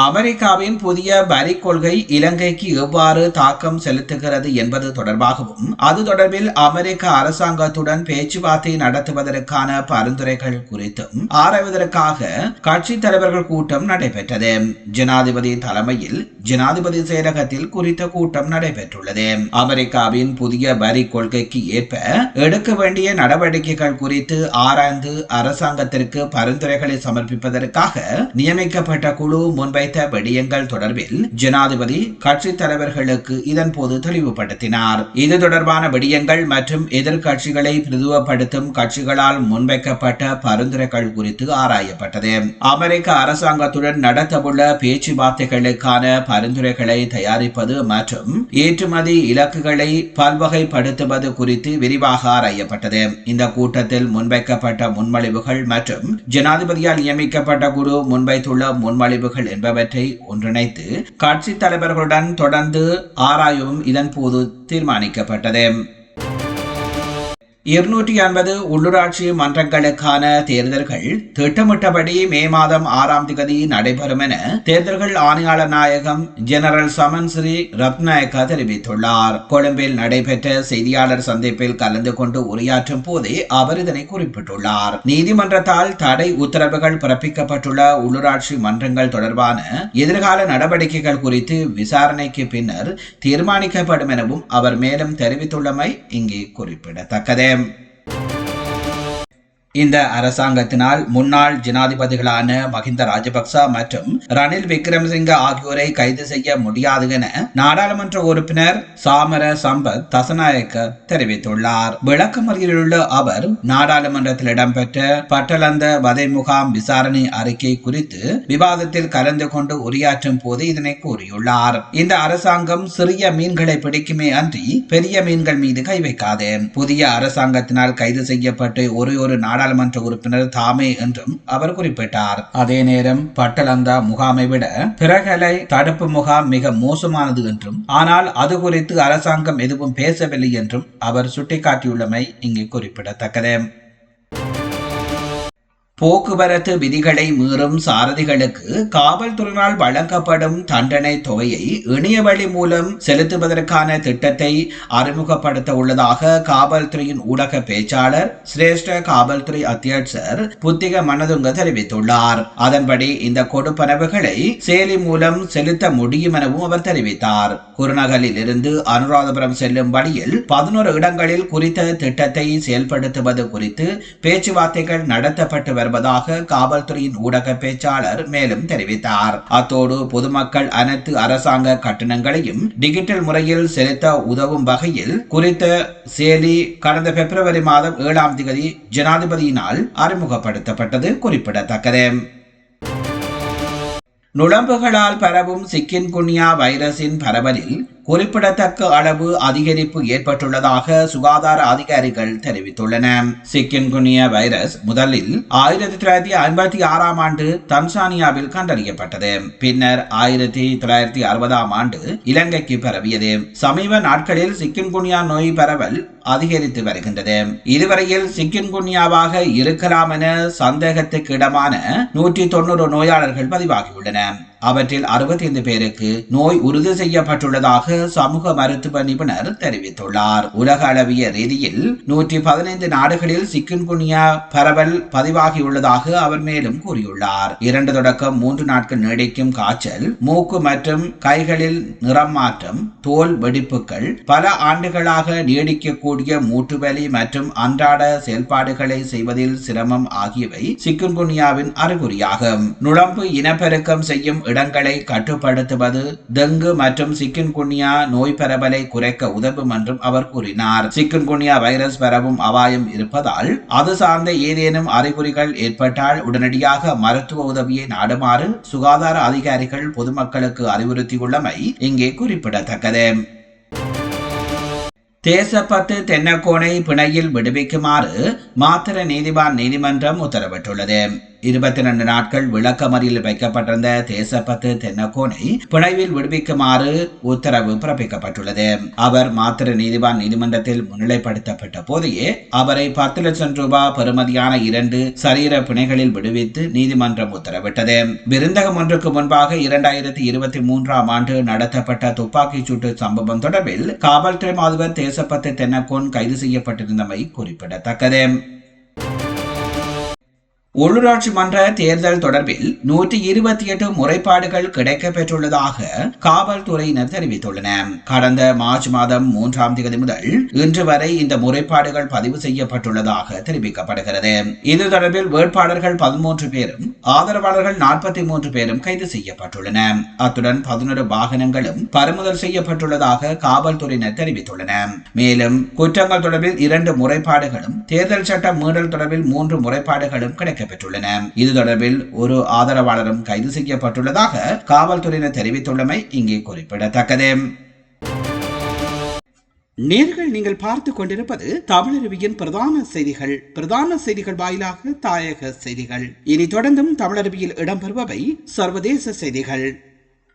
அமெரிக்காவின் புதிய வரி கொள்கை இலங்கைக்கு எவ்வாறு தாக்கம் செலுத்துகிறது என்பது தொடர்பாகவும் அது தொடர்பில் அமெரிக்க அரசாங்கத்துடன் பேச்சுவார்த்தை நடத்துவதற்கான பரிந்துரைகள் குறித்தும் ஆராய்வதற்காக கட்சி தலைவர்கள் கூட்டம் நடைபெற்றது. ஜனாதிபதி தலைமையில் ஜனாதிபதி செயலகத்தில் குறித்த கூட்டம் நடைபெற்றுள்ளது. அமெரிக்காவின் புதிய வரி கொள்கைக்கு ஏற்ப எடுக்க வேண்டிய நடவடிக்கைகள் குறித்து ஆராய்ந்து அரசாங்கத்திற்கு பரிந்துரைகளை சமர்ப்பிப்பதற்காக நியமிக்கப்பட்ட குழு முன்பை வைத்த விடயங்கள் தொடர்பில் ஜனாதிபதி கட்சித் தலைவர்களுக்கு இதன் போது தெளிவுபடுத்தினார். இது தொடர்பான விடயங்கள் மற்றும் எதிர்கட்சிகளை பிரதுவப்படுத்தும் கட்சிகளால் முன்வைக்கப்பட்ட பரிந்துரைகள் குறித்து ஆராயப்பட்டது. அமெரிக்க அரசாங்கத்துடன் நடத்தவுள்ள பேச்சுவார்த்தைகளுக்கான பரிந்துரைகளை தயாரிப்பது மற்றும் ஏற்றுமதி இலக்குகளை பல்வகைப்படுத்துவது குறித்து விரிவாக ஆராயப்பட்டது. இந்த கூட்டத்தில் முன்வைக்கப்பட்ட முன்மொழிவுகள் மற்றும் ஜனாதிபதியால் நியமிக்கப்பட்ட குழு முன்வைத்துள்ள முன்மொழிவுகள் என்பவை என்பவற்றை ஒன்றிணைத்து கட்சி தலைவர்களுடன் தொடர்ந்து ஆராயவும் இதன் போது தீர்மானிக்கப்பட்டது. இருநூற்றி ஐம்பது உள்ளூராட்சி மன்றங்களுக்கான தேர்தல்கள் திட்டமிட்டபடி மே மாதம் ஆறாம் தேதி நடைபெறும் என தேர்தல்கள் ஆணையாளர் நாயகம் ஜெனரல் சமன் ஸ்ரீ ரத்நாயக்கா தெரிவித்துள்ளார். கொழும்பில் நடைபெற்ற செய்தியாளர் சந்திப்பில் கலந்து கொண்டு உரையாற்றும் போதே அவர் இதனை குறிப்பிட்டுள்ளார். நீதிமன்றத்தால் தடை உத்தரவுகள் பிறப்பிக்கப்பட்டுள்ள உள்ளூராட்சி மன்றங்கள் தொடர்பான எதிர்கால நடவடிக்கைகள் குறித்து விசாரணைக்கு பின்னர் தீர்மானிக்கப்படும் எனவும் அவர் மேலும் தெரிவித்துள்ளமை இங்கே குறிப்பிடத்தக்கது. Eh, இந்த அரசாங்கத்தினால் முன்னாள் ஜனாதிபதிகளான மஹிந்த ராஜபக்ச மற்றும் ரணில் விக்ரமசிங்க ஆகியோரை கைது செய்ய முடியாது என நாடாளுமன்ற உறுப்பினர் சாமர சம்பத் தசநாயக்க தெரிவித்துள்ளார். விளக்கமறியலுள்ள அவர் நாடாளுமன்றத்தில் இடம்பெற்ற பட்டலந்த வதை முகாம் விசாரணை அறிக்கை குறித்து விவாதத்தில் கலந்து கொண்டு உரையாற்றும் போது இதனை கூறியுள்ளார். இந்த அரசாங்கம் சிறிய மீன்களை பிடிக்குமே அன்றி பெரிய மீன்கள் மீது கை வைக்காது. புதிய அரசாங்கத்தினால் கைது செய்யப்பட்டு ஒரு ஒரு நாடாளுமன்ற நாடாளுமன்ற உறுப்பினர் தாமே என்றும் அவர் குறிப்பிட்டார். அதே நேரம் பட்டலந்தா முகாமை விட பிரகலை தடுப்பு முகாம் மிக மோசமானது என்றும் ஆனால் அது குறித்து அரசாங்கம் எதுவும் பேசவில்லை என்றும் அவர் சுட்டிக்காட்டியுள்ளமை இங்கு குறிப்பிடத்தக்கது. போக்குவரத்து விதிகளை மீறும் சாரதிகளுக்கு காவல்துறையினால் வழங்கப்படும் தண்டனை தொகையை இணைய வழி மூலம் செலுத்துவதற்கான திட்டத்தை அறிமுகப்படுத்த உள்ளதாக காவல்துறையின் ஊடக பேச்சாளர் சிரேஷ்ட காவல்துறை அத்தியட்சர் புத்திக மனதுங்க தெரிவித்துள்ளார். அதன்படி இந்த கொடுப்பனவுகளை செயலி மூலம் செலுத்த முடியும் எனவும் அவர் தெரிவித்தார். குருநகலில் இருந்து அனுராதபுரம் செல்லும் வழியில் பதினோரு இடங்களில் குறித்த திட்டத்தை செயல்படுத்துவது குறித்து பேச்சுவார்த்தைகள் நடத்தப்பட்டு வரும் வருவதாக காவல்துறையின் ஊடக பேச்சாளர் மேலும் தெரிவித்தார். அத்தோடு பொதுமக்கள் அனைத்து அரசாங்க கட்டணங்களையும் டிஜிட்டல் முறையில் செலுத்த உதவும் வகையில் குறித்த செயலி கடந்த பிப்ரவரி மாதம் ஏழாம் தேதி ஜனாதிபதியினால் அறிமுகப்படுத்தப்பட்டது குறிப்பிடத்தக்கது. நுழம்புகளால் பரவும் சிக்கின் குன்யா வைரஸின் பரவலில் குறிப்பிடத்தக்க அளவு அதிகரிப்பு ஏற்பட்டுள்ளதாக சுகாதார அதிகாரிகள் தெரிவித்துள்ளன. சிக்கின்குனியா வைரஸ் முதலில் ஆயிரத்தி தொள்ளாயிரத்தி ஐம்பத்தி ஆறாம் ஆண்டு தன்சானியாவில் கண்டறியப்பட்டது. பின்னர் ஆயிரத்தி தொள்ளாயிரத்தி அறுபதாம் ஆண்டு இலங்கைக்கு பரவியது. சமீப நாட்களில் சிக்கின்குனியா நோய் பரவல் அதிகரித்து வருகின்றது. இதுவரையில் சிக்கின்குன்யாவாக இருக்கலாம் என சந்தேகத்துக்கு இடமான நூற்றி தொண்ணூறு நோயாளர்கள் பதிவாகியுள்ளனர் அவற்றில் அறுபத்தி ஐந்து பேருக்கு நோய் உறுதி செய்யப்பட்டுள்ளதாக சமூக மருத்துவ நிபுணர் தெரிவித்துள்ளார். உலக அளவிய ரீதியில் நூற்றி பதினைந்து நாடுகளில் சிக்குன்குனியா பரவல் பதிவாகியுள்ளதாக அவர் மேலும் கூறியுள்ளார். இரண்டு தொடக்கம் மூன்று நாட்கள் நீடிக்கும் காய்ச்சல் மூக்கு மற்றும் கைகளில் நிறம் மாற்றம் தோல் வெடிப்புகள் பல ஆண்டுகளாக நீடிக்கக்கூடிய மூட்டுவலி மற்றும் அன்றாட செயல்பாடுகளை செய்வதில் சிரமம் ஆகியவை சிக்குன்குனியாவின் அறிகுறியாகும். நுழம்பு இனப்பெருக்கம் செய்யும் இடங்களை கட்டுப்படுத்துவது டெங்கு மற்றும் சிக்கன்குன்யா நோய் பரவலை குறைக்க உதவும் என்றும் அவர் கூறினார். சிக்கன்குன்யா வைரஸ் பரவும் அபாயம் இருப்பதால் அது சார்ந்த ஏதேனும் அறிகுறிகள் ஏற்பட்டால் உடனடியாக மருத்துவ உதவியை நாடுமாறு சுகாதார அதிகாரிகள் பொதுமக்களுக்கு அறிவுறுத்தியுள்ளமை இங்கே குறிப்பிடத்தக்கது. தேசப்பத்து தென்னக்கோனை பிணையில் விடுவிக்குமாறு மாத்திர நீதிவான் நீதிமன்றம் உத்தரவிட்டுள்ளது. இருபத்தி ரெண்டு நாட்கள் விளக்கமறியலில் வைக்கப்பட்டிருந்த தேசப்பத்து தென்னக்கோனை பிணைவில் விடுவிக்குமாறு உத்தரவு பிறப்பிக்கப்பட்டுள்ளது. அவர் மாத்திர நீதிவான் நீதிமன்றத்தில் முன்னிலைப்படுத்தப்பட்ட போதையே அவரை பத்து லட்சம் ரூபாய் பெறுமதியான இரண்டு சரீர பிணைகளில் விடுவித்து நீதிமன்றம் உத்தரவிட்டது. விருந்தகம் ஒன்றுக்கு முன்பாக இரண்டாயிரத்தி இருபத்தி மூன்றாம் ஆண்டு நடத்தப்பட்ட துப்பாக்கிச் சூட்டு சம்பவம் தொடர்பில் காவல்துறை மாதவர் தேசப்பத்து தென்னக்கோன் கைது செய்யப்பட்டிருந்தமை குறிப்பிடத்தக்கது. உள்ளூராட்சி மன்ற தேர்தல் தொடர்பில் நூற்றி இருபத்தி எட்டு முறைப்பாடுகள் கிடைக்கப்பெற்றுள்ளதாக காவல்துறையினர் தெரிவித்துள்ளனர் கடந்த மார்ச் மாதம் மூன்றாம் தேதி முதல் இன்று வரை இந்த முறைப்பாடுகள் பதிவு செய்யப்பட்டுள்ளதாக தெரிவிக்கப்படுகிறது. இது தொடர்பில் வேட்பாளர்கள் பதிமூன்று பேரும் ஆதரவாளர்கள் நாற்பத்தி மூன்று பேரும் கைது செய்யப்பட்டுள்ளனர் அத்துடன் பதினொரு வாகனங்களும் பறிமுதல் செய்யப்பட்டுள்ளதாக காவல்துறையினர் தெரிவித்துள்ளனர் மேலும் குற்றங்கள் தொடர்பில் இரண்டு முறைப்பாடுகளும் தேர்தல் சட்ட மீறல் தொடர்பில் மூன்று முறைப்பாடுகளும் கிடைக்க பெற்றுள்ளன இது தொடர்பில் ஒரு ஆதரவாளரும் கைது செய்யப்பட்டுள்ளதாக காவல்துறையினர் தெரிவித்துள்ளமை இங்கே குறிப்பிடத்தக்கது. நேர்கள் நீங்கள் பார்த்து கொண்டிருப்பது தமிழருவியின் பிரதான செய்திகள். பிரதான செய்திகள் வாயிலாக தாயக செய்திகள். இனி தொடர்ந்தும் தமிழருவியில் இடம்பெறுபவை சர்வதேச செய்திகள்.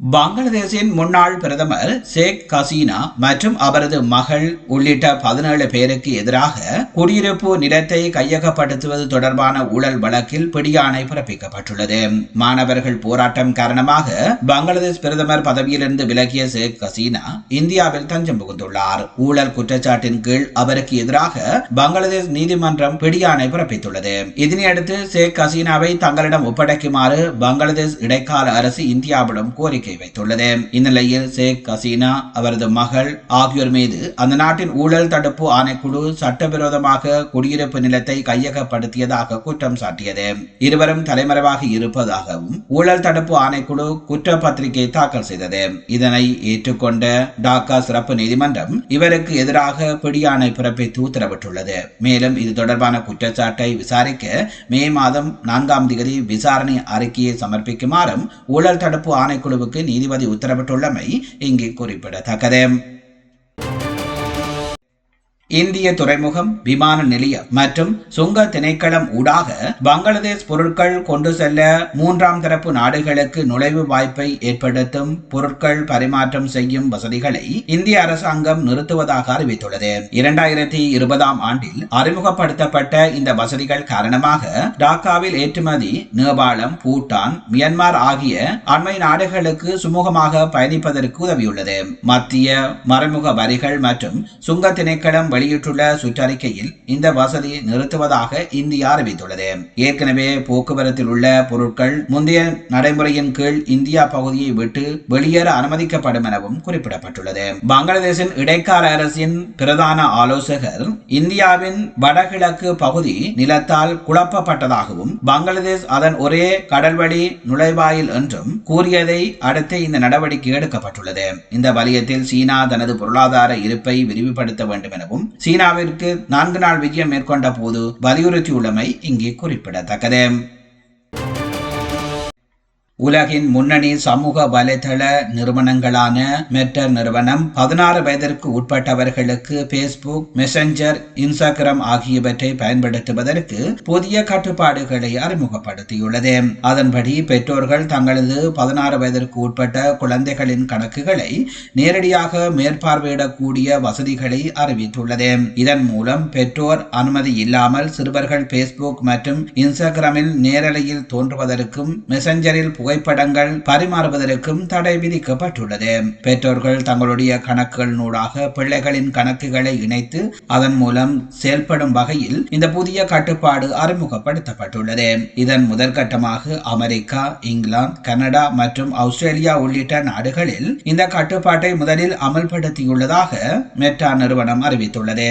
பங்களாதேஷின் முன்னாள் பிரதமர் ஷேக் ஹசீனா மற்றும் அவரது மகள் உள்ளிட்ட பதினேழு பேருக்கு எதிராக குடியிருப்பு நிலத்தை கையகப்படுத்துவது தொடர்பான ஊழல் வழக்கில் பிடியாணை பிறப்பிக்கப்பட்டுள்ளது. மாணவர்கள் போராட்டம் காரணமாக பங்களாதேஷ் பிரதமர் பதவியிலிருந்து விலகிய ஷேக் ஹசீனா இந்தியாவில் தஞ்சம் புகுந்துள்ளார். ஊழல் குற்றச்சாட்டின் கீழ் அவருக்கு எதிராக பங்களாதேஷ் நீதிமன்றம் பிடியாணை பிறப்பித்துள்ளது. இதனையடுத்து ஷேக் ஹசீனாவை தங்களிடம் ஒப்படைக்குமாறு பங்களாதேஷ் இடைக்கால அரசு இந்தியாவிடம் கோரிக்கை கோரிக்கை வைத்துள்ளது. இந்நிலையில் ஷேக் ஹசீனா அவரது மகள் ஆகியோர் மீது அந்த நாட்டின் ஊழல் தடுப்பு ஆணைக்குழு சட்டவிரோதமாக குடியிருப்பு நிலத்தை கையகப்படுத்தியதாக குற்றம் சாட்டியது. இருவரும் தலைமறைவாக இருப்பதாகவும் ஊழல் தடுப்பு ஆணைக்குழு குற்றப்பத்திரிகை தாக்கல் செய்தது. இதனை ஏற்றுக்கொண்ட டாக்கா சிறப்பு நீதிமன்றம் இவருக்கு எதிராக பிடியாணை பிறப்பித்து உத்தரவிட்டுள்ளது. மேலும் இது தொடர்பான குற்றச்சாட்டை விசாரிக்க மே மாதம் நான்காம் தேதி விசாரணை அறிக்கையை சமர்ப்பிக்குமாறும் ஊழல் தடுப்பு ஆணைக்குழுவுக்கு நீதிபதி உத்தரவிட்டுள்ளமை இங்கே குறிப்பிடத்தக்கது. இந்திய துறைமுகம் விமான நிலையம் மற்றும் சுங்க திணைக்களம் ஊடாக பங்களாதேஷ் பொருட்கள் கொண்டு செல்ல மூன்றாம் தரப்பு நாடுகளுக்கு நுழைவு வாய்ப்பை ஏற்படுத்தும் பொருட்கள் பரிமாற்றம் செய்யும் வசதிகளை இந்திய அரசாங்கம் நிறுத்துவதாக அறிவித்துள்ளது. இரண்டாயிரத்தி இருபதாம் ஆண்டில் அறிமுகப்படுத்தப்பட்ட இந்த வசதிகள் காரணமாக டாக்காவில் ஏற்றுமதி நேபாளம் பூட்டான் மியான்மர் ஆகிய அண்மை நாடுகளுக்கு சுமூகமாக பயணிப்பதற்கு உதவியுள்ளது. மத்திய மறைமுக வரிகள் மற்றும் சுங்க திணைக்களம் வெளியிட்டுள்ள சுற்றறிக்கையில் இந்த வசதி நிறுத்துவதாக இந்தியா அறிவித்துள்ளது. ஏற்கனவே போக்குவரத்தில் உள்ள பொருட்கள் முந்தைய நடைமுறையின் கீழ் இந்தியா பகுதியை விட்டு வெளியேற அனுமதிக்கப்படும் எனவும் குறிப்பிடப்பட்டுள்ளது. பங்களாதேஷின் இடைக்கால அரசின் பிரதான ஆலோசகர் இந்தியாவின் வடகிழக்கு பகுதி நிலத்தால் குழப்பப்பட்டதாகவும் பங்களாதேஷ் அதன் ஒரே கடல்வழி நுழைவாயில் என்றும் கூறியதை அடுத்து இந்த நடவடிக்கை எடுக்கப்பட்டுள்ளது. இந்த வலயத்தில் சீனா தனது பொருளாதார இருப்பை விரிவுபடுத்த வேண்டும் எனவும் சீனாவிற்கு நான்கு நாள் விஜயம் மேற்கொண்ட போது வலியுறுத்தியுள்ளமை இங்கே குறிப்பிடத்தக்கது. உலகின் முன்னணி சமூக வலைதள நிறுவனங்களான மெட்டர் நிறுவனம் பதினாறு வயதிற்கு உட்பட்டவர்களுக்கு பேஸ்புக் மெசஞ்சர் இன்ஸ்டாகிராம் ஆகியவற்றை பயன்படுத்துவதற்கு புதிய கட்டுப்பாடுகளை அறிமுகப்படுத்தியுள்ளது. அதன்படி பெற்றோர்கள் தங்களது பதினாறு வயதிற்கு உட்பட்ட குழந்தைகளின் கணக்குகளை நேரடியாக மேற்பார்வையிடக்கூடிய வசதிகளை அறிவித்துள்ளது. இதன் மூலம் பெற்றோர் அனுமதி இல்லாமல் சிறுவர்கள் பேஸ்புக் மற்றும் இன்ஸ்டாகிராமில் நேரலையில் தோன்றுவதற்கும் மெசஞ்சரில் புகைப்படங்கள் பரிமாறுவதற்கும் தடை விதிக்கப்பட்டுள்ளது. பெற்றோர்கள் தங்களுடைய கணக்குகளினூடாக பிள்ளைகளின் கணக்குகளை இணைத்து அதன் மூலம் செயல்படும் வகையில் இந்த புதிய கட்டுப்பாடு அறிமுகப்படுத்தப்பட்டுள்ளது. இதன் முதற்கட்டமாக அமெரிக்கா இங்கிலாந்து கனடா மற்றும் ஆஸ்திரேலியா உள்ளிட்ட நாடுகளில் இந்த கட்டுப்பாட்டை முதலில் அமல்படுத்தியுள்ளதாக மெட்டா நிறுவனம் அறிவித்துள்ளது.